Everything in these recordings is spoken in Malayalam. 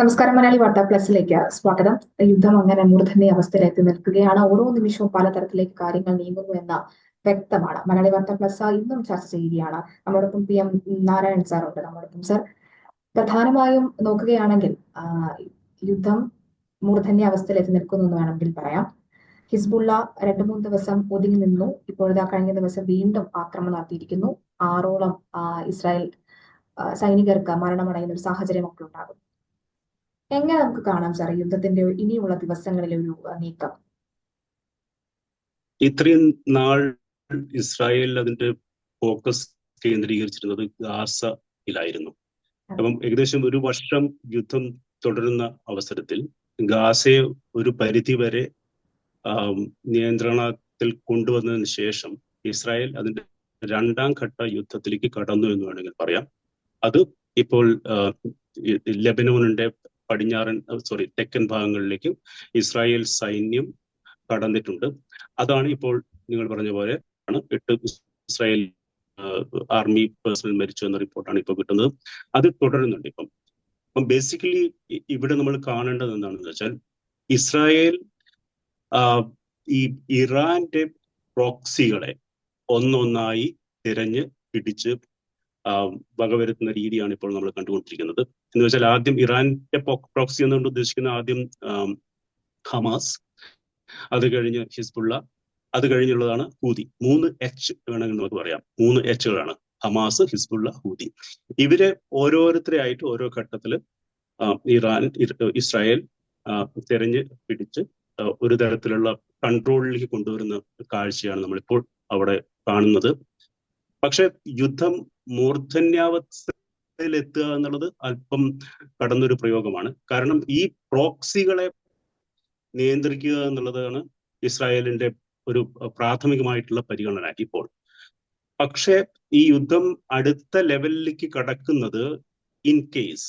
നമസ്കാരം മലയാളി വാർത്താ പ്ലസിലേക്ക് സ്വാഗതം. യുദ്ധം അങ്ങനെ മൂർധന്യ അവസ്ഥയിലെത്തി നിൽക്കുകയാണ്. ഓരോ നിമിഷവും പലതരത്തിലേക്ക് കാര്യങ്ങൾ നീങ്ങുന്നു എന്ന വ്യക്തമാണ്. മലയാളി വാർത്താ പ്ലസ് ഇന്നും ചർച്ച ചെയ്യുകയാണ്. നമ്മോടൊപ്പം പി എം നാരായൺ സാർ ഉണ്ട്. നമ്മോടൊപ്പം സാർ പ്രധാനമായും നോക്കുകയാണെങ്കിൽ യുദ്ധം മൂർധന്യ അവസ്ഥയിലെത്തി നിൽക്കുന്നു എന്ന് വേണമെങ്കിൽ പറയാം. ഹിസ്ബുള്ള രണ്ടു മൂന്ന് ദിവസം ഒതുങ്ങി നിന്നു. ഇപ്പോഴത്തെ കഴിഞ്ഞ ദിവസം വീണ്ടും ആക്രമണം നടത്തിയിരിക്കുന്നു. ആറോളം ഇസ്രായേൽ സൈനികർക്ക് മരണമടയുന്ന ഒരു സാഹചര്യമൊക്കെ ഉണ്ടാകും എങ്ങനെ നമുക്ക് കാണാം സാർ യുദ്ധത്തിന്റെ ഇനിയുള്ള ദിവസങ്ങളിലെ ഒരു നീക്കം? ഇത്രയും നാൾ ഇസ്രായേൽ അതിന്റെ ഫോക്കസ് കേന്ദ്രീകരിച്ചിരുന്നത് ഗാസയിലായിരുന്നു. അപ്പം ഏകദേശം ഒരു വർഷം യുദ്ധം തുടരുന്ന അവസരത്തിൽ ഗാസയെ ഒരു പരിധി വരെ നിയന്ത്രണത്തിൽ കൊണ്ടുവന്നതിന് ശേഷം ഇസ്രായേൽ അതിന്റെ രണ്ടാം ഘട്ട യുദ്ധത്തിലേക്ക് കടന്നു എന്ന് വേണമെങ്കിൽ പറയാം. അത് ഇപ്പോൾ ലെബനോണിന്റെ പടിഞ്ഞാറൻ സോറി തെക്കൻ ഭാഗങ്ങളിലേക്കും ഇസ്രായേൽ സൈന്യം കടന്നിട്ടുണ്ട്. അതാണ് ഇപ്പോൾ നിങ്ങൾ പറഞ്ഞ പോലെ ആണ് എട്ട് ഇസ്രായേൽ ആർമി പേഴ്സണൽ മരിച്ചു എന്ന റിപ്പോർട്ടാണ് ഇപ്പോൾ കിട്ടുന്നത്. അത് തുടരുന്നുണ്ട് ഇപ്പം. അപ്പം ബേസിക്കലി ഇവിടെ നമ്മൾ കാണേണ്ടത് എന്താണെന്ന് വെച്ചാൽ ഇസ്രായേൽ ഈ ഇറാന്റെ പ്രോക്സികളെ ഒന്നൊന്നായി തിരഞ്ഞ് പിടിച്ച് വകവരുത്തുന്ന രീതിയാണ് ഇപ്പോൾ നമ്മൾ കണ്ടുകൊണ്ടിരിക്കുന്നത്. എന്ന് വെച്ചാൽ ആദ്യം ഇറാന്റെ പ്രോക്സി എന്നുകൊണ്ട് ഉദ്ദേശിക്കുന്ന ആദ്യം ഹമാസ് അത് കഴിഞ്ഞ് ഹിസ്ബുള്ള അത് കഴിഞ്ഞുള്ളതാണ് ഹൂതി. മൂന്ന് എച്ച് വേണമെങ്കിൽ നമുക്ക് പറയാം. മൂന്ന് എച്ചുകളാണ് ഹമാസ് ഹിസ്ബുള്ള ഹൂതി. ഇവരെ ഓരോരുത്തരെയായിട്ട് ഓരോ ഘട്ടത്തിൽ ഇറാൻ ഇസ്രായേൽ തെരഞ്ഞ് പിടിച്ച് ഒരു തരത്തിലുള്ള കൺട്രോളിലേക്ക് കൊണ്ടുവരുന്ന കാഴ്ചയാണ് നമ്മളിപ്പോൾ അവിടെ കാണുന്നത്. പക്ഷെ യുദ്ധം മൂർധന്യാവസ്ഥയിൽ എത്തുക എന്നുള്ളത് അല്പം കടന്നൊരു പ്രയോഗമാണ്. കാരണം ഈ പ്രോക്സികളെ നിയന്ത്രിക്കുക എന്നുള്ളതാണ് ഇസ്രായേലിന്റെ ഒരു പ്രാഥമികമായിട്ടുള്ള പരിഗണന ഇപ്പോൾ. പക്ഷേ ഈ യുദ്ധം അടുത്ത ലെവലിലേക്ക് കടക്കുന്നത് ഇൻ കേസ്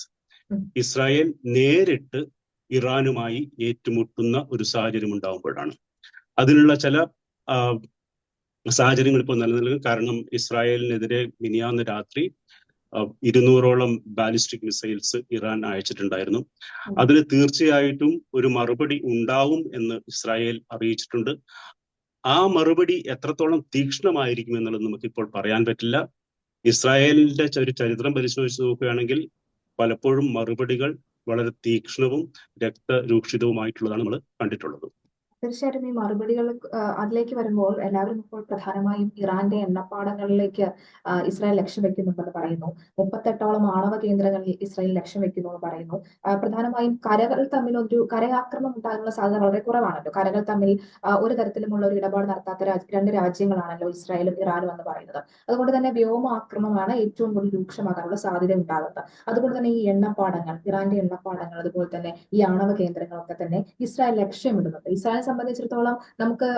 ഇസ്രായേൽ നേരിട്ട് ഇറാനുമായി ഏറ്റുമുട്ടുന്ന ഒരു സാഹചര്യം ഉണ്ടാകുമ്പോഴാണ് അതിനുള്ള ചില സാഹചര്യങ്ങൾ ഇപ്പോൾ നിലനിൽക്കും. കാരണം ഇസ്രായേലിനെതിരെ മിനിയാന്ന് രാത്രി ഇരുന്നൂറോളം ബാലിസ്റ്റിക് മിസൈൽസ് ഇറാൻ അയച്ചിട്ടുണ്ടായിരുന്നു. അതിന് തീർച്ചയായിട്ടും ഒരു മറുപടി ഉണ്ടാവും എന്ന് ഇസ്രായേൽ അറിയിച്ചിട്ടുണ്ട്. ആ മറുപടി എത്രത്തോളം തീക്ഷ്ണമായിരിക്കും എന്നുള്ളത് നമുക്ക് ഇപ്പോൾ പറയാൻ പറ്റില്ല. ഇസ്രായേലിന്റെ ഒരു ചരിത്രം പരിശോധിച്ച് നോക്കുകയാണെങ്കിൽ പലപ്പോഴും മറുപടികൾ വളരെ തീക്ഷ്ണവും രക്തരൂക്ഷിതവുമായിട്ടുള്ളതാണ് നമ്മൾ കണ്ടിട്ടുള്ളത്. തീർച്ചയായിട്ടും ഈ മറുപടികൾ അതിലേക്ക് വരുമ്പോൾ എല്ലാവരും ഇപ്പോൾ പ്രധാനമായും ഇറാന്റെ എണ്ണപ്പാടങ്ങളിലേക്ക് ഇസ്രായേൽ ലക്ഷ്യം വെക്കുന്നുണ്ടെന്ന് പറയുന്നു. മുപ്പത്തെട്ടോളം ആണവ കേന്ദ്രങ്ങളിൽ ഇസ്രായേൽ ലക്ഷ്യം വെക്കുന്നു എന്ന് പറയുന്നു പ്രധാനമായും കരകൾ തമ്മിൽ ഒരു കരയാക്രമണം ഉണ്ടാകാനുള്ള സാധ്യത വളരെ കുറവാണല്ലോ. കരകൾ തമ്മിൽ ഒരു തരത്തിലുമുള്ള ഒരു ഇടപാട് നടത്താത്ത രണ്ട് രാജ്യങ്ങളാണല്ലോ ഇസ്രായേലും ഇറാനും എന്ന് പറയുന്നത്. അതുകൊണ്ട് തന്നെ വ്യോമ ആക്രമണമാണ് ഏറ്റവും കൂടുതൽ രൂക്ഷമാകാനുള്ള സാധ്യത ഉണ്ടാകുന്നത്. അതുകൊണ്ട് തന്നെ ഈ എണ്ണപ്പാടങ്ങൾ ഇറാന്റെ എണ്ണപ്പാടങ്ങൾ അതുപോലെ തന്നെ ഈ ആണവ കേന്ദ്രങ്ങളൊക്കെ തന്നെ ഇസ്രായേൽ ലക്ഷ്യമിടുന്നുണ്ട്. ഇസ്രായേൽ സംബന്ധിച്ചിടത്തോളം നമുക്ക്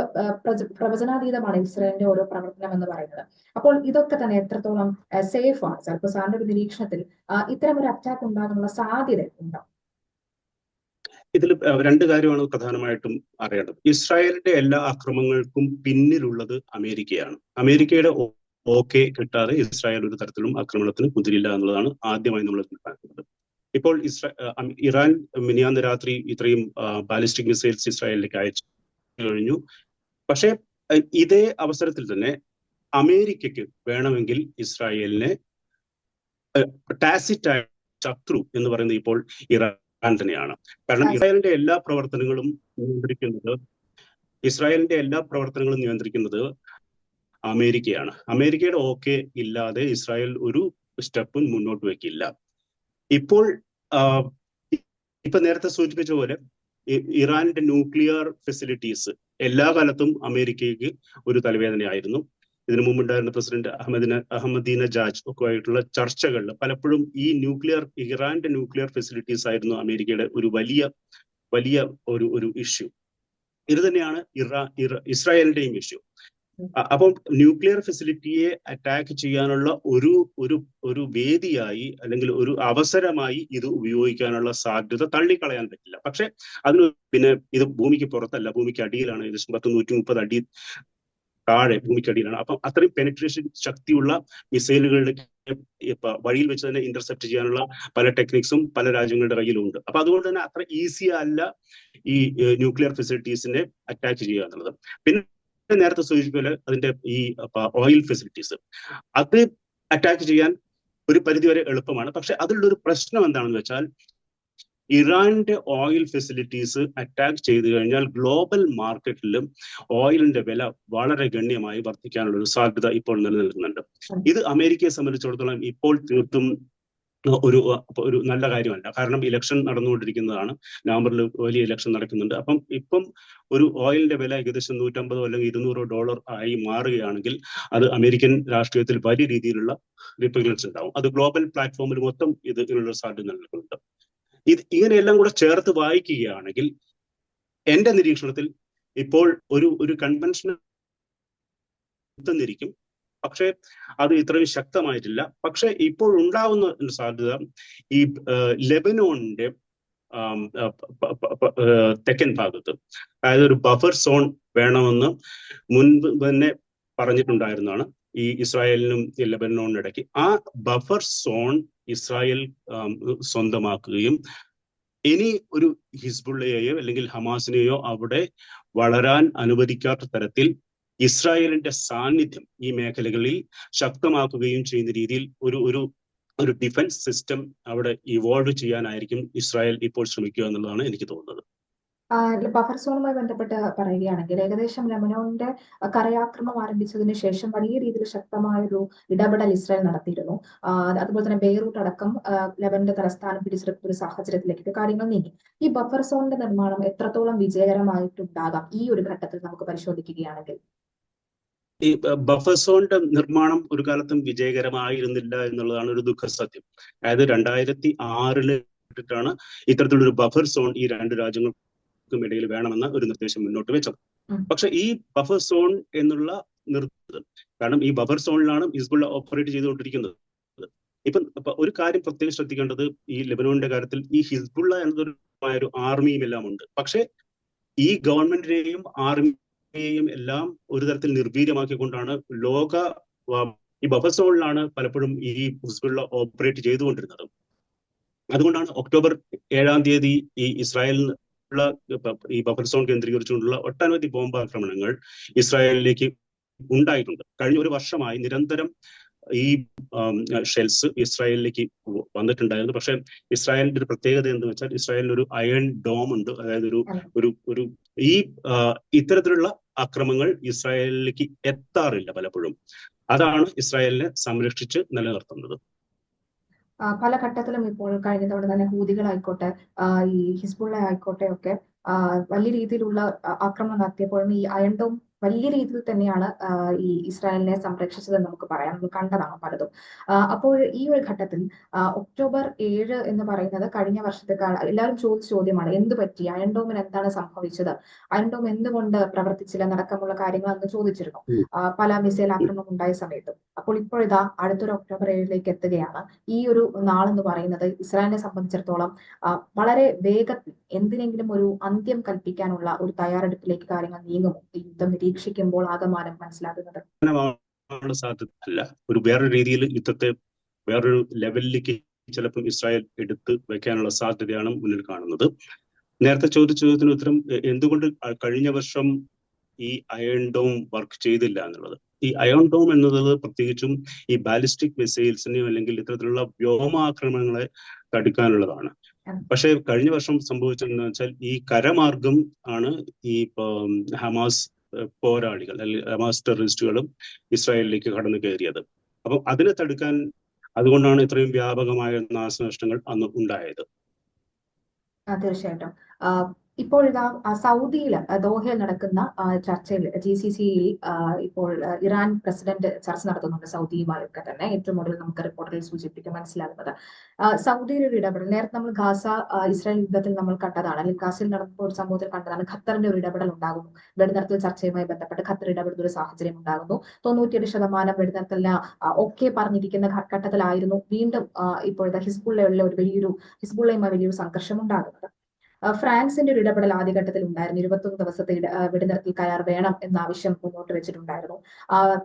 പ്രവചനാതീതമാണ് ഇസ്രയേലിന്റെ ഓരോ പ്രവർത്തനം എന്ന് പറയുന്നത്. അപ്പോൾ ഇതൊക്കെ തന്നെ എത്രത്തോളം സേഫ് ആണ്. ചിലപ്പോൾ സാറിന്റെ ഒരു നിരീക്ഷണത്തിൽ ഇത്തരം ഒരു അറ്റാക്ക് ഉണ്ടാകാനുള്ള സാധ്യത ഉണ്ടോ? ഇതിൽ രണ്ട് കാര്യമാണ് പ്രധാനമായിട്ടും അറിയേണ്ടത്. ഇസ്രായേലിന്റെ എല്ലാ ആക്രമണങ്ങൾക്കും പിന്നിലുള്ളത് അമേരിക്കയാണ്. അമേരിക്കയുടെ ഓക്കെ കിട്ടാതെ ഇസ്രായേൽ ഒരു തരത്തിലും ആക്രമണത്തിന് കുതിരില്ല എന്നുള്ളതാണ് ആദ്യമായി നമ്മൾ മനസ്സിലാക്കുന്നത് ഇപ്പോൾ ഇസ്രാ ഇറാൻ മിനിയാന്ന് രാത്രി ഇത്രയും ബാലിസ്റ്റിക് മിസൈൽസ് ഇസ്രായേലിലേക്ക് അയച്ചു കഴിഞ്ഞു. പക്ഷേ ഇതേ അവസരത്തിൽ തന്നെ അമേരിക്കയ്ക്ക് വേണമെങ്കിൽ ഇസ്രായേലിനെ ടാസിറ്റ് ശത്രു എന്ന് പറയുന്നത് ഇപ്പോൾ ഇറാൻ തന്നെയാണ്. കാരണം ഇസ്രായേലിന്റെ എല്ലാ പ്രവർത്തനങ്ങളും നിയന്ത്രിക്കുന്നത് ഇസ്രായേലിന്റെ എല്ലാ പ്രവർത്തനങ്ങളും നിയന്ത്രിക്കുന്നത് അമേരിക്കയാണ്. അമേരിക്കയുടെ ഓക്കെ ഇല്ലാതെ ഇസ്രായേൽ ഒരു സ്റ്റെപ്പും മുന്നോട്ട് വെക്കില്ല. ഇപ്പോൾ ഇപ്പൊ നേരത്തെ സൂചിപ്പിച്ച പോലെ ഇറാന്റെ ന്യൂക്ലിയർ ഫെസിലിറ്റീസ് എല്ലാ കാലത്തും അമേരിക്കയ്ക്ക് ഒരു തലവേദനയായിരുന്നു. ഇതിനു മുമ്പുണ്ടായിരുന്ന പ്രസിഡന്റ് അഹമ്മദിന അഹമ്മദീന ജാജ് ഒക്കെ ആയിട്ടുള്ള ചർച്ചകളിൽ പലപ്പോഴും ഈ ന്യൂക്ലിയർ ഇറാന്റെ ന്യൂക്ലിയർ ഫെസിലിറ്റീസ് ആയിരുന്നു അമേരിക്കയുടെ ഒരു വലിയ വലിയ ഒരു ഒരു ഇഷ്യൂ ഇത് തന്നെയാണ് ഇറ ഇസ്രായേലിന്റെയും ഇഷ്യൂ അപ്പം ന്യൂക്ലിയർ ഫെസിലിറ്റിയെ അറ്റാക്ക് ചെയ്യാനുള്ള ഒരു ഒരു ഒരു വേദിയായി അല്ലെങ്കിൽ ഒരു അവസരമായി ഇത് ഉപയോഗിക്കാനുള്ള സാധ്യത തള്ളിക്കളയാൻ പറ്റില്ല. പക്ഷെ അതിന് പിന്നെ ഇത് ഭൂമിക്ക് പുറത്തല്ല. ഭൂമിക്ക് അടിയിലാണ്. ഏകദേശം പത്ത് നൂറ്റി മുപ്പത് അടി താഴെ ഭൂമിക്കടിയിലാണ് അപ്പം അത്രയും പെനിട്രേഷൻ ശക്തിയുള്ള മിസൈലുകളുടെ വഴിയിൽ വെച്ച് തന്നെ ഇന്റർസെപ്റ്റ് ചെയ്യാനുള്ള പല ടെക്നിക്സും പല രാജ്യങ്ങളുടെ കയ്യിലുണ്ട് അപ്പൊ അതുകൊണ്ട് തന്നെ അത്ര ഈസി അല്ല ഈ ന്യൂക്ലിയർ ഫെസിലിറ്റീസിനെ അറ്റാക്ക് ചെയ്യുക എന്നുള്ളത്. പിന്നെ നേരത്തെ സൂചിപ്പിച്ച അതിന്റെ ഈ ഓയിൽ ഫെസിലിറ്റീസ് അത് അറ്റാക്ക് ചെയ്യാൻ ഒരു പരിധിവരെ എളുപ്പമാണ്. പക്ഷെ അതിലുള്ള ഒരു പ്രശ്നം എന്താണെന്ന് വെച്ചാൽ ഇറാന്റെ ഓയിൽ ഫെസിലിറ്റീസ് അറ്റാക്ക് ചെയ്തു കഴിഞ്ഞാൽ ഗ്ലോബൽ മാർക്കറ്റിലും ഓയിലിന്റെ വില വളരെ ഗണ്യമായി വർദ്ധിക്കാനുള്ള ഒരു സാധ്യത ഇപ്പോൾ നിലനിൽക്കുന്നുണ്ട്. ഇത് അമേരിക്കയെ സംബന്ധിച്ചിടത്തോളം ഇപ്പോൾ തീർത്തും ഒരു ഒരു നല്ല കാര്യമല്ല. കാരണം ഇലക്ഷൻ നടന്നുകൊണ്ടിരിക്കുന്നതാണ്. നവംബറിൽ വലിയ ഇലക്ഷൻ നടക്കുന്നുണ്ട്. അപ്പം ഇപ്പം ഒരു ഓയിലിന്റെ വില ഏകദേശം നൂറ്റമ്പതോ അല്ലെങ്കിൽ ഇരുന്നൂറോ ഡോളർ ആയി മാറുകയാണെങ്കിൽ അത് അമേരിക്കൻ രാഷ്ട്രീയത്തിൽ വലിയ രീതിയിലുള്ള റിപ്പഗ്നൻസ് ഉണ്ടാവും. അത് ഗ്ലോബൽ പ്ലാറ്റ്ഫോമിൽ മൊത്തം ഇത് ഇതിനുള്ള സാധ്യത നിലനിൽക്കുന്നുണ്ട്. ഇത് ഇങ്ങനെയെല്ലാം കൂടെ ചേർത്ത് വായിക്കുകയാണെങ്കിൽ എന്റെ നിരീക്ഷണത്തിൽ ഇപ്പോൾ ഒരു ഒരു കൺവെൻഷനൽ എത്തുന്നിരിക്കും പക്ഷെ അത് ഇത്രയും ശക്തമായിട്ടില്ല. പക്ഷെ ഇപ്പോൾ ഉണ്ടാവുന്ന സാധ്യത ഈ ലെബനോണിന്റെ തെക്കൻ ഭാഗത്ത്. അതായത് ഒരു ബഫർ സോൺ വേണമെന്ന് മുൻപ് തന്നെ പറഞ്ഞിട്ടുണ്ടായിരുന്നതാണ് ഈ ഇസ്രായേലിനും ലെബനോണിനും ഇടയ്ക്ക്. ആ ബഫർ സോൺ ഇസ്രായേൽ സ്വന്തമാക്കുകയും ഇനി ഒരു ഹിസ്ബുള്ളയെയോ അല്ലെങ്കിൽ ഹമാസിനെയോ അവിടെ വളരാൻ അനുവദിക്കാത്ത തരത്തിൽ ഇസ്രായേലിന്റെ സാന്നിധ്യം ഈ മേഖലകളിൽ ശക്തമാക്കുകയും ചെയ്യുന്ന രീതിയിൽ ഒരു ഒരു ഒരു ഡിഫൻസ് സിസ്റ്റം അവിടെ ഇവോൾവ് ചെയ്യാനായിരിക്കും ഇസ്രായേൽ ഇപ്പോൾ ശ്രമിക്കുക എന്നുള്ളതാണ് എനിക്ക് തോന്നുന്നത്. ബഫർ സോണുമായി ബന്ധപ്പെട്ട് പറയുകയാണെങ്കിൽ ഏകദേശം ലെബനോണിന്റെ കരയാക്രമണം ആരംഭിച്ചതിന് ശേഷം വലിയ രീതിയിൽ ശക്തമായ ഒരു ഇടപെടൽ ഇസ്രായേൽ നടത്തിയിരുന്നു. അതുപോലെ തന്നെ ബെയ്റൂട്ട് അടക്കം ലെബനന്റെ തലസ്ഥാനം പിടിച്ചെടുക്കുന്ന ഒരു സാഹചര്യത്തിലേക്ക് കാര്യങ്ങൾ നീങ്ങി. ഈ ബഫർ സോണിന്റെ നിർമ്മാണം എത്രത്തോളം വിജയകരമായിട്ടുണ്ടാകാം ഈ ഒരു ഘട്ടത്തിൽ നമുക്ക് പരിശോധിക്കുകയാണെങ്കിൽ? ഈ ബഫർ സോണിന്റെ നിർമ്മാണം ഒരു കാലത്തും വിജയകരമായിരുന്നില്ല എന്നുള്ളതാണ് ഒരു ദുഃഖ സത്യം. അതായത് രണ്ടായിരത്തി ആറിൽ ാണ് ഇത്തരത്തിലൊരു ബഫർ സോൺ ഈ രണ്ട് രാജ്യങ്ങൾക്കും ഇടയിൽ വേണമെന്ന ഒരു നിർദ്ദേശം മുന്നോട്ട് വെച്ചത്. പക്ഷെ ഈ ബഫർ സോൺ എന്നുള്ള നിർദ്ദേശം കാരണം ഈ ബഫർ സോണിലാണ് ഹിസ്ബുള്ള ഓപ്പറേറ്റ് ചെയ്തുകൊണ്ടിരിക്കുന്നത്. ഇപ്പം ഒരു കാര്യം പ്രത്യേകം ശ്രദ്ധിക്കേണ്ടത് ഈ ലെബനോണിന്റെ കാര്യത്തിൽ ഈ ഹിസ്ബുള്ള എന്നതൊരു ആർമിയും എല്ലാം ഉണ്ട്. പക്ഷെ ഈ ഗവൺമെന്റിനെയും ആർമിയെയും എല്ലാം ഒരു തരത്തിൽ നിർവീര്യമാക്കിക്കൊണ്ടാണ് ലോക ഈ ബഫർ സോണിലാണ് പലപ്പോഴും ഈ ഹിസ്ബുള്ള ഓപ്പറേറ്റ് ചെയ്തുകൊണ്ടിരുന്നത്. അതുകൊണ്ടാണ് ഒക്ടോബർ ഏഴാം തീയതി ഈ ഇസ്രായേലിനുള്ള ഈ ബഫർ സോൺ കേന്ദ്രീകരിച്ചുകൊണ്ടുള്ള ഒട്ടനവധി ബോംബാക്രമണങ്ങൾ ഇസ്രായേലിലേക്ക് ഉണ്ടായിട്ടുണ്ട്. കഴിഞ്ഞ ഒരു വർഷമായി നിരന്തരം ഈ ഷെൽസ് ഇസ്രായേലിലേക്ക് വന്നിട്ടുണ്ടായിരുന്നു. പക്ഷേ ഇസ്രായേലിന്റെ ഒരു പ്രത്യേകത എന്ന് വെച്ചാൽ ഇസ്രായേലിന് ഒരു അയൺ ഡോം ഉണ്ട് അതായത് ഒരു ഒരു ഒരു ഈ ഇത്തരത്തിലുള്ള അക്രമങ്ങൾ ഇസ്രായേലിലേക്ക് എത്താറില്ല പലപ്പോഴും. അതാണ് ഇസ്രായേലിനെ സംരക്ഷിച്ച് നിലനിർത്തുന്നത്. പല ഘട്ടത്തിലും ഇപ്പോൾ കഴിഞ്ഞ തവണ തന്നെ ഹൂതികളായിക്കോട്ടെ ഈ ഹിസ്ബുള്ള ആയിക്കോട്ടെ ഒക്കെ വലിയ രീതിയിലുള്ള ആക്രമണം നടത്തിയപ്പോഴും ഈ അയണ്ടവും വലിയ രീതിയിൽ തന്നെയാണ് ഈ ഇസ്രായേലിനെ സംരക്ഷിച്ചതെന്ന് നമുക്ക് പറയാം. നമ്മൾ കണ്ടതാണ് പലതും. അപ്പോൾ ഈ ഒരു ഘട്ടത്തിൽ ഒക്ടോബർ ഏഴ് എന്ന് പറയുന്നത് കഴിഞ്ഞ വർഷത്തെക്കാൾ എല്ലാവരും ചോദിച്ച ചോദ്യമാണ് എന്ത് പറ്റി? അയൺഡോമിന് എന്താണ് സംഭവിച്ചത്? അയൺഡോം എന്തുകൊണ്ട് പ്രവർത്തിച്ചില്ല? നടക്കമുള്ള കാര്യങ്ങൾ അന്ന് ചോദിച്ചിരുന്നു. പല മിസൈൽ ആക്രമണം ഉണ്ടായ സമയത്തും. അപ്പോൾ ഇപ്പോഴിതാ അടുത്തൊരു ഒക്ടോബർ ഏഴിലേക്ക് എത്തുകയാണ്. ഈ ഒരു നാളെന്ന് പറയുന്നത് ഇസ്രായേലിനെ സംബന്ധിച്ചിടത്തോളം വളരെ വേഗത്തിൽ എന്തിനെങ്കിലും ഒരു അന്ത്യം കൽപ്പിക്കാനുള്ള ഒരു തയ്യാറെടുപ്പിലേക്ക് കാര്യങ്ങൾ നീങ്ങുമോ ഈ യുദ്ധം നിരീക്ഷിക്കുമ്പോൾ ആകമാനം മനസ്സിലാകുന്നത്. സാധ്യത അല്ല ഒരു വേറൊരു രീതിയിൽ യുദ്ധത്തെ വേറൊരു ലെവലിലേക്ക് ചിലപ്പോൾ ഇസ്രായേൽ എടുത്ത് വെക്കാനുള്ള സാധ്യതയാണ് മുന്നിൽ കാണുന്നത്. നേരത്തെ ചോദിച്ച ചോദ്യത്തിന് ഉത്തരം എന്തുകൊണ്ട് കഴിഞ്ഞ വർഷം ഈ അയൺ ഡോം വർക്ക് ചെയ്തില്ല എന്നുള്ളത്? ഈ അയോൺ ഡോം എന്നത് പ്രത്യേകിച്ചും ഈ ബാലിസ്റ്റിക് മിസൈൽസിനെയോ അല്ലെങ്കിൽ ഇത്തരത്തിലുള്ള വ്യോമാക്രമണങ്ങളെ തടുക്കാനുള്ളതാണ്. പക്ഷേ കഴിഞ്ഞ വർഷം സംഭവിച്ചതെന്ന് വെച്ചാൽ ഈ കരമാർഗം ആണ് ഈ ഹമാസ് പോരാളികൾ അല്ലെങ്കിൽ ഹമാസ് ടെററിസ്റ്റുകളും ഇസ്രായേലിലേക്ക് കടന്നു കയറിയത്. അപ്പം അതിനെ തടുക്കാൻ അതുകൊണ്ടാണ് ഇത്രയും വ്യാപകമായ നാശനഷ്ടങ്ങൾ അന്ന് ഉണ്ടായത്. തീർച്ചയായിട്ടും. ഇപ്പോൾ ഇതാ സൗദിയിൽ ദോഹയിൽ നടക്കുന്ന ചർച്ചയിൽ ജി സി സിയിൽ ഇപ്പോൾ ഇറാൻ പ്രസിഡന്റ് ചർച്ച നടത്തുന്നുണ്ട് സൗദിയുമായൊക്കെ തന്നെ. ഏറ്റവും കൂടുതൽ നമുക്ക് റിപ്പോർട്ടിൽ സൂചിപ്പിക്കാൻ മനസ്സിലാകുന്നത്. സൗദിയുടെ ഒരു ഇടപെടൽ നേരത്തെ നമ്മൾ ഗാസ ഇസ്രായേൽ യുദ്ധത്തിൽ നമ്മൾ കണ്ടതാണ്. അല്ലെങ്കിൽ ഗാസയിൽ നടന്ന ഒരു സംഭവത്തിൽ കണ്ടതാണ് ഖത്തറിന്റെ ഒരു ഇടപെടൽ ഉണ്ടാകുന്നു. വെടിനിർത്തൽ ചർച്ചയുമായി ബന്ധപ്പെട്ട് ഖത്തർ ഇടപെടുന്ന ഒരു സാഹചര്യം ഉണ്ടാകുന്നു. തൊണ്ണൂറ്റിയെട്ട് ശതമാനം വെടിനിർത്തലിന് ഒക്കെ പറഞ്ഞിരിക്കുന്ന ഘട്ടത്തിലായിരുന്നു വീണ്ടും ഇപ്പോഴത്തെ ഹിസ്ബുള്ളയുള്ള ഒരു വലിയൊരു ഹിസ്ബുള്ളയുമായി വലിയൊരു സംഘർഷം ഉണ്ടാകുന്നത്. ഫ്രാൻസിന്റെ ഒരു ഇടപെടൽ ആദ്യഘട്ടത്തിൽ ഉണ്ടായിരുന്നു. ഇരുപത്തൊന്ന് ദിവസത്തെ വെടിനിർത്തൽ കരാർ വേണം എന്ന ആവശ്യം മുന്നോട്ട് വെച്ചിട്ടുണ്ടായിരുന്നു.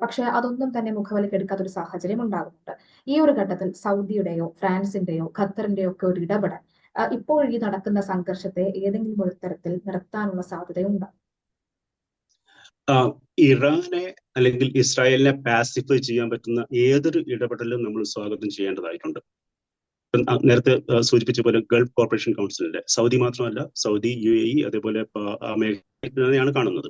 പക്ഷെ അതൊന്നും തന്നെ മുഖവിലക്കെടുക്കാത്ത ഒരു സാഹചര്യം ഉണ്ടാകുന്നുണ്ട്. ഈ ഒരു ഘട്ടത്തിൽ സൗദിയുടെയോ ഫ്രാൻസിന്റെയോ ഖത്തറിന്റെയോ ഒക്കെ ഒരു ഇടപെടൽ ഇപ്പോൾ ഈ നടക്കുന്ന സംഘർഷത്തെ ഏതെങ്കിലും ഒരു തരത്തിൽ നിർത്താനുള്ള സാധ്യതയുണ്ട്. ഇറാനെ അല്ലെങ്കിൽ ഇസ്രായേലിനെ പാസിഫൈ ചെയ്യാൻ പറ്റുന്ന ഏതൊരു ഇടപെടലും നമ്മൾ സ്വാഗതം ചെയ്യേണ്ടതായിട്ടുണ്ട്. നേരത്തെ സൂചിപ്പിച്ച പോലെ ഗൾഫ് കോർപ്പറേഷൻ കൗൺസിലിന്റെ സൗദി മാത്രമല്ല സൗദി യു എ ഇ അതേപോലെ അമേരിക്കയാണ് കാണുന്നത്.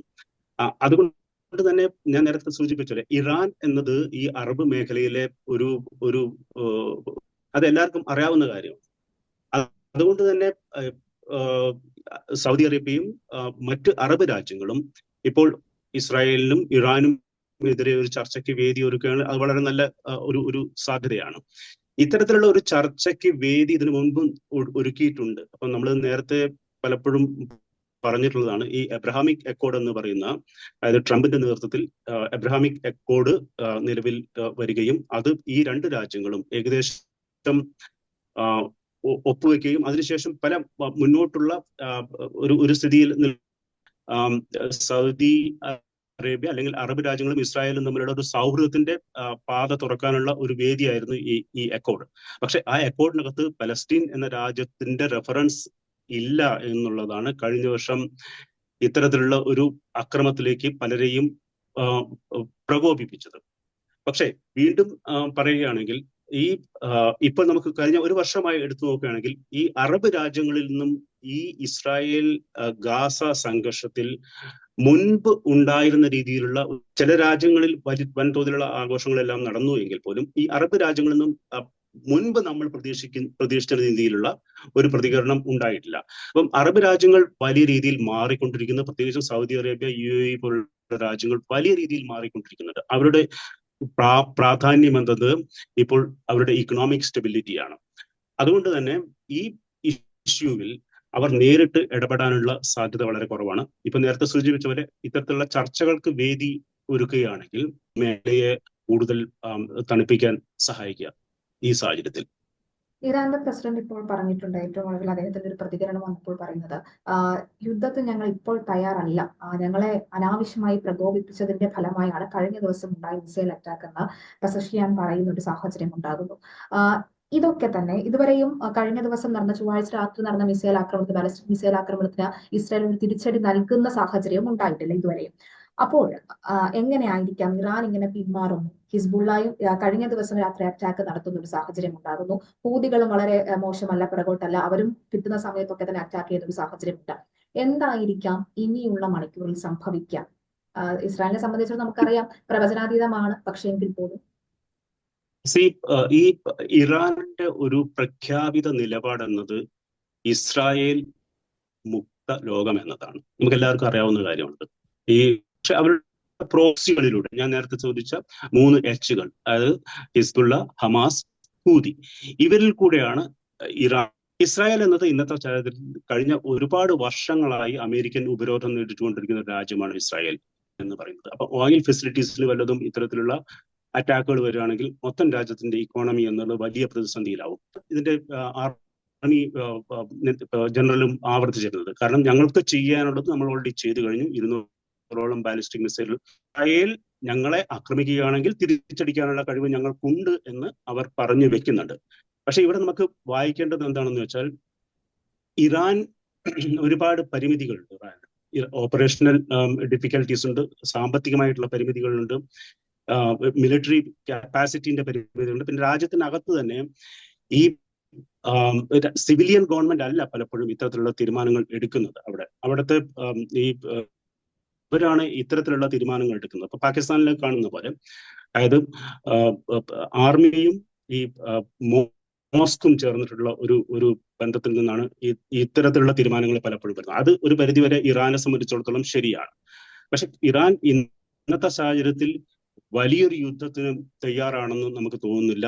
അതുകൊണ്ട് തന്നെ ഞാൻ നേരത്തെ സൂചിപ്പിച്ചത് ഇറാൻ എന്നത് ഈ അറബ് മേഖലയിലെ ഒരു ഒരു അത് എല്ലാവർക്കും അറിയാവുന്ന കാര്യമാണ്. അതുകൊണ്ട് തന്നെ സൗദി അറേബ്യയും മറ്റ് അറബ് രാജ്യങ്ങളും ഇപ്പോൾ ഇസ്രായേലിനും ഇറാനും എതിരെ ഒരു ചർച്ചയ്ക്ക് വേദി ഒരുക്കുകയാണ്. അത് വളരെ നല്ല ഒരു ഒരു സാധ്യതയാണ്. ഇത്തരത്തിലുള്ള ഒരു ചർച്ചയ്ക്ക് വേദി ഇതിനു മുൻപും ഒരുക്കിയിട്ടുണ്ട്. അപ്പൊ നമ്മൾ നേരത്തെ പലപ്പോഴും പറഞ്ഞിട്ടുള്ളതാണ് ഈ എബ്രഹാമിക് അക്കോർഡ് എന്ന് പറയുന്ന അതായത് ട്രംപിന്റെ നേതൃത്വത്തിൽ എബ്രഹാമിക് അക്കോർഡ് നിലവിൽ വരികയും അത് ഈ രണ്ട് രാജ്യങ്ങളും ഏകദേശം ഒപ്പുവെക്കുകയും അതിനുശേഷം പല മുന്നോട്ടുള്ള ഒരു ഒരു സ്ഥിതിയിൽ സൗദി അറേബ്യ അല്ലെങ്കിൽ അറബ് രാജ്യങ്ങളും ഇസ്രായേലും തമ്മിലുള്ള ഒരു സൗഹൃദത്തിന്റെ പാത തുറക്കാനുള്ള ഒരു വേദിയായിരുന്നു ഈ ഈ അക്കോർഡ് പക്ഷെ ആ അക്കോർഡിനകത്ത് പലസ്തീൻ എന്ന രാജ്യത്തിന്റെ റെഫറൻസ് ഇല്ല എന്നുള്ളതാണ് കഴിഞ്ഞ വർഷം ഇത്തരത്തിലുള്ള ഒരു അക്രമത്തിലേക്ക് പലരെയും പ്രകോപിപ്പിച്ചത്. പക്ഷേ വീണ്ടും പറയുകയാണെങ്കിൽ ഈ ഇപ്പൊ നമുക്ക് കഴിഞ്ഞ ഒരു വർഷമായി എടുത്തു നോക്കുകയാണെങ്കിൽ ഈ അറബ് രാജ്യങ്ങളിൽ നിന്നും ഈ ഇസ്രായേൽ ഗാസ സംഘർഷത്തിൽ മുൻപ് ഉണ്ടായിരുന്ന രീതിയിലുള്ള ചില രാജ്യങ്ങളിൽ വലി വൻതോതിലുള്ള ആഘോഷങ്ങളെല്ലാം നടന്നു എങ്കിൽ പോലും ഈ അറബ് രാജ്യങ്ങളിൽ നിന്നും മുൻപ് നമ്മൾ പ്രതീക്ഷിക്കുന്ന പ്രതീക്ഷിച്ച രീതിയിലുള്ള ഒരു പ്രതികരണം ഉണ്ടായിട്ടില്ല. അപ്പം അറബ് രാജ്യങ്ങൾ വലിയ രീതിയിൽ മാറിക്കൊണ്ടിരിക്കുന്നു. പ്രത്യേകിച്ചും സൗദി അറേബ്യ യു എ പോലുള്ള രാജ്യങ്ങൾ വലിയ രീതിയിൽ മാറിക്കൊണ്ടിരിക്കുന്നുണ്ട്. അവരുടെ പ്രാ പ്രാധാന്യം എന്നത് ഇപ്പോൾ അവരുടെ ഇക്കണോമിക് സ്റ്റെബിലിറ്റിയാണ് അതുകൊണ്ട് തന്നെ ഈ ഇഷ്യൂവിൽ അവർ നേരിട്ട് ഇടപെടാനുള്ള സാധ്യത വളരെ കുറവാണ്. ഇപ്പൊ നേരത്തെ സൂചിപ്പിച്ച പോലെ ഇത്തരത്തിലുള്ള ചർച്ചകൾക്ക് വേദി ഒരുക്കുകയാണെങ്കിൽ മേഖലയെ കൂടുതൽ തണുപ്പിക്കാൻ സഹായിക്കുക ഈ സാഹചര്യത്തിൽ. ഇറാന്റെ പ്രസിഡന്റ് ഇപ്പോൾ പറഞ്ഞിട്ടുണ്ട് ഏറ്റവും ഒടുവിൽ അദ്ദേഹത്തിന്റെ ഒരു പ്രതികരണം വന്നപ്പോൾ പറയുന്നത്. യുദ്ധത്തിന് ഞങ്ങൾ ഇപ്പോൾ തയ്യാറല്ല. ഞങ്ങളെ അനാവശ്യമായി പ്രകോപിപ്പിച്ചതിന്റെ ഫലമായാണ് കഴിഞ്ഞ ദിവസം ഉണ്ടായ മിസൈൽ അറ്റാക്ക് എന്ന് പെസഷ്യാൻ പറയുന്ന ഒരു സാഹചര്യം ഉണ്ടാകുന്നു. ഇതൊക്കെ തന്നെ ഇതുവരെയും കഴിഞ്ഞ ദിവസം നടന്ന ചൊവ്വാഴ്ച രാത്രി നടന്ന മിസൈൽ ആക്രമണത്തിന് ബാലിസ്റ്റിക് മിസൈൽ ആക്രമണത്തിന് ഇസ്രായേൽ ഒരു തിരിച്ചടി നൽകുന്ന സാഹചര്യം ഉണ്ടായിട്ടില്ല ഇതുവരെയും. അപ്പോൾ എങ്ങനെയായിരിക്കാം ഇറാൻ ഇങ്ങനെ പിന്മാറുന്നു? ഹിസ്ബുള്ളയും കഴിഞ്ഞ ദിവസം രാത്രി അറ്റാക്ക് നടത്തുന്ന ഒരു സാഹചര്യം ഉണ്ടാകുന്നു. ഹൂതികളും വളരെ മോശമല്ല പിറകോട്ടല്ല. അവരും കിട്ടുന്ന സമയത്തൊക്കെ തന്നെ അറ്റാക്ക് ചെയ്യുന്ന ഒരു സാഹചര്യമുണ്ട്. എന്തായിരിക്കാം ഇനിയുള്ള മണിക്കൂറിൽ സംഭവിക്കാം ഇസ്രായേലിനെ സംബന്ധിച്ചിടത്തോളം നമുക്കറിയാം പ്രവചനാതീതമാണ് പക്ഷേ എങ്കിൽ പോലും. ഈ ഇറാന്റെ ഒരു പ്രഖ്യാപിത നിലപാട് എന്നത് ഇസ്രായേൽ മുക്ത ലോകം എന്നതാണ് നമുക്ക് എല്ലാവർക്കും അറിയാവുന്ന കാര്യമുണ്ട്. ഈ പക്ഷെ അവരുടെ പ്രോക്സികളിലൂടെ. ഞാൻ നേരത്തെ ചോദിച്ച മൂന്ന് എച്ചുകൾ അതായത് ഹിസ്ബുള്ള ഹമാസ് ഹൂതി. ഇവരിൽ കൂടെയാണ് ഇറാൻ ഇസ്രായേൽ എന്നത് ഇന്നത്തെ ചരിത്രത്തിൽ കഴിഞ്ഞ ഒരുപാട് വർഷങ്ങളായി അമേരിക്കൻ ഉപരോധം നേരിട്ടുകൊണ്ടിരിക്കുന്ന ഒരു രാജ്യമാണ് ഇസ്രായേൽ എന്ന് പറയുന്നത്. അപ്പൊ ഓയിൽ ഫെസിലിറ്റീസിൽ വല്ലതും ഇത്തരത്തിലുള്ള അറ്റാക്കുകൾ വരികയാണെങ്കിൽ മൊത്തം രാജ്യത്തിന്റെ ഇക്കോണമി എന്നുള്ളത് വലിയ പ്രതിസന്ധിയിലാവും. ഇതിന്റെ ആർമി ജനറലും ആവർത്തിച്ചിരുന്നത്. കാരണം ഞങ്ങൾക്ക് ചെയ്യാനുള്ളത് നമ്മൾ ഓൾറെഡി ചെയ്തു കഴിഞ്ഞു. ഇരുന്നൂറോളം ബാലിസ്റ്റിക് മിസൈൽ ഇസ്രായേൽ ഞങ്ങളെ ആക്രമിക്കുകയാണെങ്കിൽ തിരിച്ചടിക്കാനുള്ള കഴിവ് ഞങ്ങൾക്കുണ്ട് എന്ന് അവർ പറഞ്ഞു വെക്കുന്നുണ്ട്. പക്ഷെ ഇവിടെ നമുക്ക് വായിക്കേണ്ടത് എന്താണെന്ന് വെച്ചാൽ ഇറാൻ ഒരുപാട് പരിമിതികളുണ്ട് ഇറാൻ ഓപ്പറേഷണൽ ഡിഫിക്കൽട്ടീസ് ഉണ്ട് സാമ്പത്തികമായിട്ടുള്ള പരിമിതികളുണ്ട് മിലിറ്ററി കപ്പാസിറ്റിന്റെ പരിമിതികളുണ്ട്. പിന്നെ രാജ്യത്തിനകത്ത് തന്നെ ഈ സിവിലിയൻ ഗവൺമെന്റ് അല്ല പലപ്പോഴും ഇത്തരത്തിലുള്ള തീരുമാനങ്ങൾ എടുക്കുന്നത് അവിടെ. അവിടുത്തെ ഈ ഇവരാണ് ഇത്തരത്തിലുള്ള തീരുമാനങ്ങൾ എടുക്കുന്നത്. അപ്പൊ പാകിസ്ഥാനിൽ കാണുന്ന പോലെ അതായത് ആർമിയും ഈ മോസ്കും ചേർന്നിട്ടുള്ള ഒരു ഒരു ബന്ധത്തിൽ നിന്നാണ് ഈ ഇത്തരത്തിലുള്ള തീരുമാനങ്ങൾ പലപ്പോഴും വരുന്നത്. അത് ഒരു പരിധിവരെ ഇറാനെ സംബന്ധിച്ചിടത്തോളം ശരിയാണ്. പക്ഷെ ഇറാൻ ഇന്നത്തെ സാഹചര്യത്തിൽ വലിയൊരു യുദ്ധത്തിന് തയ്യാറാണെന്ന് നമുക്ക് തോന്നുന്നില്ല.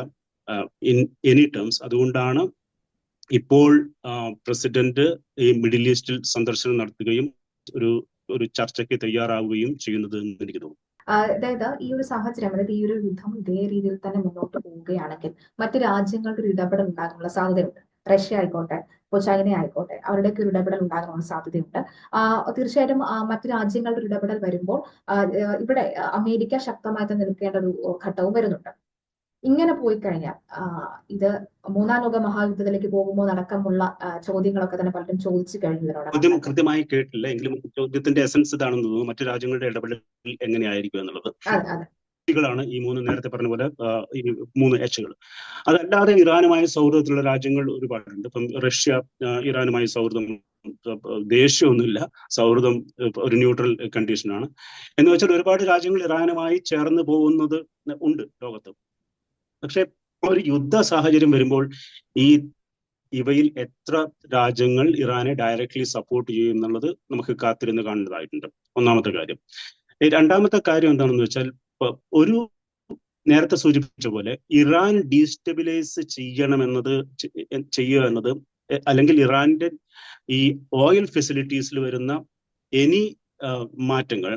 ഇൻ എനി ടേംസ് അതുകൊണ്ടാണ് ഇപ്പോൾ പ്രസിഡന്റ് ഈ മിഡിൽ ഈസ്റ്റിൽ സന്ദർശനം നടത്തുകയും ഒരു ഒരു ചർച്ചയ്ക്ക് തയ്യാറാവുകയും ചെയ്യുന്നത് എന്ന് എനിക്ക് തോന്നുന്നു. അതായത് ഈ ഒരു സാഹചര്യം അതായത് ഈ ഒരു യുദ്ധം ഇതേ രീതിയിൽ തന്നെ മുന്നോട്ട് പോവുകയാണെങ്കിൽ മറ്റു രാജ്യങ്ങൾക്ക് ഒരു ഇടപെടൽ ഉണ്ടാകാനുള്ള സാധ്യതയുണ്ട്. റഷ്യ ആയിക്കോട്ടെ ഇപ്പോൾ ചൈന ആയിക്കോട്ടെ അവരുടെയൊക്കെ ഒരു ഇടപെടൽ ഉണ്ടാകാനുള്ള സാധ്യതയുണ്ട്. തീർച്ചയായിട്ടും മറ്റു രാജ്യങ്ങളുടെ ഒരു ഇടപെടൽ വരുമ്പോൾ ഇവിടെ അമേരിക്ക ശക്തമായി നിൽക്കേണ്ട ഒരു ഘട്ടവും വരുന്നുണ്ട്. ഇങ്ങനെ പോയി കഴിഞ്ഞാൽ ഇത് മൂന്നാം ലോക മഹായുദ്ധത്തിലേക്ക് പോകുമ്പോൾ നടക്കമുള്ള ചോദ്യങ്ങളൊക്കെ തന്നെ പലരും ചോദിച്ചു കഴിഞ്ഞു കൃത്യമായി കേട്ടില്ല. എങ്കിലും ചോദ്യത്തിന്റെ എസൻസ് ഇതാണെന്ന് തോന്നുന്നു. മറ്റു രാജ്യങ്ങളുടെ ഇടപെടൽ എങ്ങനെയായിരിക്കും എന്നുള്ളത്. ാണ് ഈ മൂന്ന് നേരത്തെ പറഞ്ഞ പോലെ ഈ മൂന്ന് എച്ചുകൾ അതല്ലാതെ ഇറാനുമായി സൗഹൃദത്തിലുള്ള രാജ്യങ്ങൾ ഒരുപാടുണ്ട്. ഇപ്പം റഷ്യ ഇറാനുമായി സൗഹൃദം ദേഷ്യമൊന്നുമില്ല. സൗഹൃദം ഒരു ന്യൂട്രൽ കണ്ടീഷനാണ്. എന്ന് വെച്ചാൽ ഒരുപാട് രാജ്യങ്ങൾ ഇറാനുമായി ചേർന്ന് പോകുന്നത് ഉണ്ട് ലോകത്ത്. പക്ഷെ ഒരു യുദ്ധ സാഹചര്യം വരുമ്പോൾ ഈ ഇവയിൽ എത്ര രാജ്യങ്ങൾ ഇറാനെ ഡയറക്ട്ലി സപ്പോർട്ട് ചെയ്യും എന്നുള്ളത് നമുക്ക് കാത്തിരുന്ന് കാണേണ്ടതായിട്ടുണ്ട്. ഒന്നാമത്തെ കാര്യം. രണ്ടാമത്തെ കാര്യം എന്താണെന്ന് വെച്ചാൽ ഒരു നേരത്തെ സൂചിപ്പിച്ച പോലെ ഇറാൻ ഡീസ്റ്റെബിലൈസ് ചെയ്യണമെന്നത് ചെയ്യുക എന്നത് അല്ലെങ്കിൽ ഇറാന്റെ ഈ ഓയിൽ ഫെസിലിറ്റീസിൽ വരുന്ന എനി മാറ്റങ്ങൾ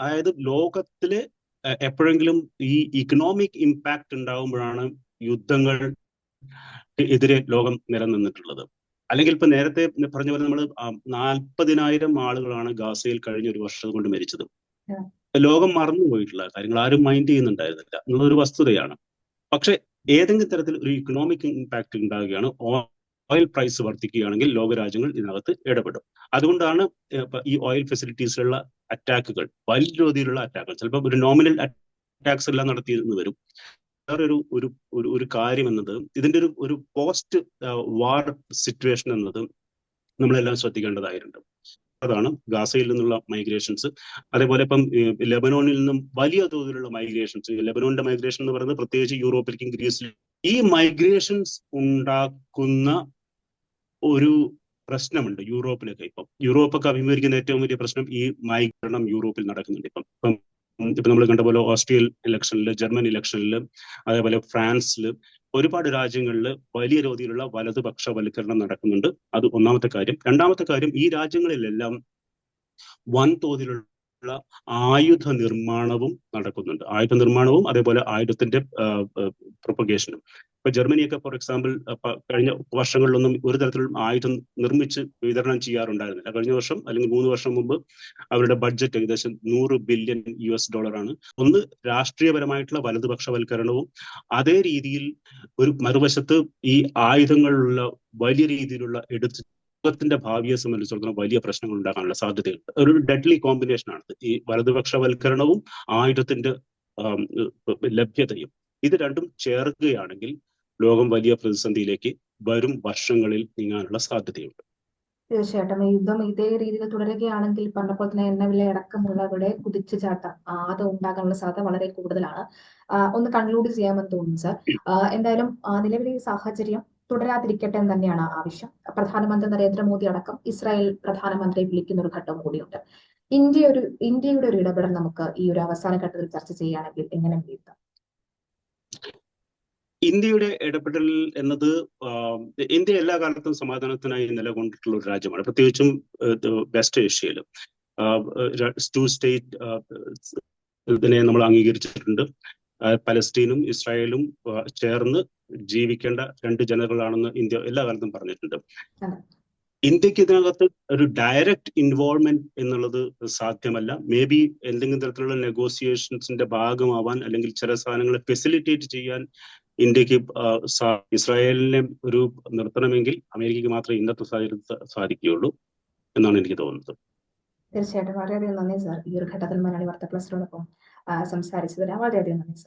അതായത് ലോകത്തിലെ എപ്പോഴെങ്കിലും ഈ ഇക്കണോമിക് ഇമ്പാക്ട് ഉണ്ടാകുമ്പോഴാണ് യുദ്ധങ്ങൾ എതിരെ ലോകം നിലനിന്നിട്ടുള്ളത്. അല്ലെങ്കിൽ ഇപ്പൊ നേരത്തെ പറഞ്ഞ പോലെ നമ്മൾ നാൽപ്പതിനായിരം ആളുകളാണ് ഗാസയിൽ കഴിഞ്ഞ ഒരു വർഷം കൊണ്ട് മരിച്ചത്. ലോകം മറന്നു പോയിട്ടുള്ള കാര്യങ്ങൾ ആരും മൈൻഡ് ചെയ്യുന്നുണ്ടായിരുന്നില്ല. എന്നുള്ളൊരു വസ്തുതയാണ്. പക്ഷെ ഏതെങ്കിലും തരത്തിൽ ഒരു ഇക്കണോമിക് ഇമ്പാക്ട് ഉണ്ടാകുകയാണ് ഓയിൽ പ്രൈസ് വർദ്ധിക്കുകയാണെങ്കിൽ ലോകരാജ്യങ്ങൾ ഇതിനകത്ത് ഇടപെടും. അതുകൊണ്ടാണ് ഈ ഓയിൽ ഫെസിലിറ്റീസിലുള്ള അറ്റാക്കുകൾ വലിയ രീതിയിലുള്ള അറ്റാക്കുകൾ ചിലപ്പോൾ ഒരു നോമിനൽ അറ്റാക്സ് എല്ലാം നടത്തിയെന്ന് വരും. വേറൊരു ഒരു ഒരു കാര്യം എന്നത് ഇതിന്റെ ഒരു ഒരു പോസ്റ്റ് വാർ സിറ്റുവേഷൻ എന്നത് നമ്മളെല്ലാം ശ്രദ്ധിക്കേണ്ടതായിട്ടുണ്ട്. അതാണ് ഗാസയിൽ നിന്നുള്ള മൈഗ്രേഷൻസ് അതേപോലെ ഇപ്പം ലെബനോണിൽ നിന്നും വലിയ തോതിലുള്ള മൈഗ്രേഷൻസ് ലെബനോണിന്റെ മൈഗ്രേഷൻ എന്ന് പറയുന്നത് പ്രത്യേകിച്ച് യൂറോപ്പിലേക്കും ഗ്രീസിലും ഈ മൈഗ്രേഷൻസ് ഉണ്ടാക്കുന്ന ഒരു പ്രശ്നമുണ്ട് യൂറോപ്പിലൊക്കെ ഇപ്പം. യൂറോപ്പൊക്കെ അഭിമുഖീകരിക്കുന്ന ഏറ്റവും വലിയ പ്രശ്നം ഈ മൈഗ്രണം യൂറോപ്പിൽ നടക്കുന്നുണ്ട്. ഇപ്പം ഇപ്പം നമ്മൾ കണ്ട പോലെ ഓസ്ട്രിയൽ ഇലക്ഷനിൽ ജർമ്മൻ ഇലക്ഷനിൽ അതേപോലെ ഫ്രാൻസിൽ ഒരുപാട് രാജ്യങ്ങളിൽ വലിയ രീതിയിലുള്ള വലതുപക്ഷവൽക്കരണം നടക്കുന്നുണ്ട്. അത് ഒന്നാമത്തെ കാര്യം. രണ്ടാമത്തെ കാര്യം ഈ രാജ്യങ്ങളിലെല്ലാം വൻതോതിലുള്ള ആയുധ നിർമ്മാണവും നടക്കുന്നുണ്ട് ആയുധ നിർമ്മാണവും അതേപോലെ ആയുധത്തിന്റെ പ്രൊപ്പഗേഷനും. ഇപ്പൊ ജർമ്മനിയൊക്കെ ഫോർ എക്സാമ്പിൾ കഴിഞ്ഞ വർഷങ്ങളിലൊന്നും ഒരു തരത്തിലും ആയുധം നിർമ്മിച്ച് വിതരണം ചെയ്യാറുണ്ടായിരുന്നില്ല. കഴിഞ്ഞ വർഷം അല്ലെങ്കിൽ മൂന്ന് വർഷം മുമ്പ് അവരുടെ ബഡ്ജറ്റ് ഏകദേശം നൂറ് ബില്യൺ യു എസ് ഡോളറാണ് ഒന്ന് രാഷ്ട്രീയപരമായിട്ടുള്ള വലതുപക്ഷവൽക്കരണവും അതേ രീതിയിൽ ഒരു മറുവശത്ത് ഈ ആയുധങ്ങളുള്ള വലിയ രീതിയിലുള്ള എടുത്ത് ലോകത്തിന്റെ ഭാവിയെ സംബന്ധിച്ചിടത്തോളം വലിയ പ്രശ്നങ്ങൾ ഉണ്ടാകാനുള്ള സാധ്യതയുണ്ട് ഒരു ഡെഡ്ലി കോമ്പിനേഷൻ ആണ്. ഈ വലതുപക്ഷവൽക്കരണവും ആയുധത്തിന്റെ ലഭ്യതയും. ഇത് രണ്ടും ചേർക്കുകയാണെങ്കിൽ ലോകം വലിയ പ്രതിസന്ധിയിലേക്ക് വരും വർഷങ്ങളിൽ നീങ്ങാനുള്ള സാധ്യതയുണ്ട്. തീർച്ചയായിട്ടും. യുദ്ധം ഇതേ രീതിയിൽ തുടരുകയാണെങ്കിൽ പറഞ്ഞപ്പോൾ തന്നെ എണ്ണവില അടക്കമുള്ളവരുടെ കുതിച്ചു ചാട്ടം അത് ഉണ്ടാകാനുള്ള സാധ്യത വളരെ കൂടുതലാണ്. ഒന്ന് കൺക്ലൂഡ് ചെയ്യാമെന്ന് തോന്നുന്നു സർ. എന്തായാലും നിലവിലെ ഈ സാഹചര്യം തുടരാതിരിക്കട്ടെ എന്ന് തന്നെയാണ് ആവശ്യം. പ്രധാനമന്ത്രി നരേന്ദ്രമോദി അടക്കം ഇസ്രായേൽ പ്രധാനമന്ത്രിയെ വിളിക്കുന്ന ഒരു ഘട്ടം കൂടിയുണ്ട്. ഇന്ത്യ ഒരു ഇന്ത്യയുടെ ഒരു ഇടപെടൽ നമുക്ക് ഈ ഒരു അവസാന ഘട്ടത്തിൽ ചർച്ച ചെയ്യുകയാണെങ്കിൽ എങ്ങനെ വിലയിരുത്താം? ഇന്ത്യയുടെ ഇടപെടൽ എന്നത് ഇന്ത്യ എല്ലാ കാലത്തും സമാധാനത്തിനായി നിലകൊണ്ടിട്ടുള്ള ഒരു രാജ്യമാണ്. പ്രത്യേകിച്ചും വെസ്റ്റ് ഏഷ്യയിൽ ടു സ്റ്റേറ്റ് ഇതിനെ നമ്മൾ അംഗീകരിച്ചിട്ടുണ്ട്. പലസ്തീനും ഇസ്രായേലും ചേർന്ന് ജീവിക്കേണ്ട രണ്ട് ജനതകളാണെന്ന് ഇന്ത്യ എല്ലാ കാലത്തും പറഞ്ഞിട്ടുണ്ട്. ഇന്ത്യയ്ക്ക് ഇതിനകത്ത് ഒരു ഡയറക്റ്റ് ഇൻവോൾവ്മെന്റ് എന്നുള്ളത് സാധ്യമല്ല. മേ ബി എന്തെങ്കിലും തരത്തിലുള്ള നെഗോസിയേഷൻസിന്റെ ഭാഗമാവാൻ അല്ലെങ്കിൽ ചില സാധനങ്ങൾ ഫെസിലിറ്റേറ്റ് ചെയ്യാൻ ഇന്ത്യയ്ക്ക് ഇസ്രായേലിനെ ഒരു നിർത്തണമെങ്കിൽ അമേരിക്കക്ക് മാത്രമേ ഇന്നത്തെ സാഹചര്യത്തിൽ സാധിക്കുകയുള്ളൂ എന്നാണ് എനിക്ക് തോന്നുന്നത്. തീർച്ചയായിട്ടും. വളരെയധികം നന്ദി സാർ. ഈ ഒരു ഘട്ടത്തിൽ മലയാളി വാർത്ത പ്ലസിനോടൊപ്പം സംസാരിച്ചതിന്. വളരെയധികം നന്ദി സർ.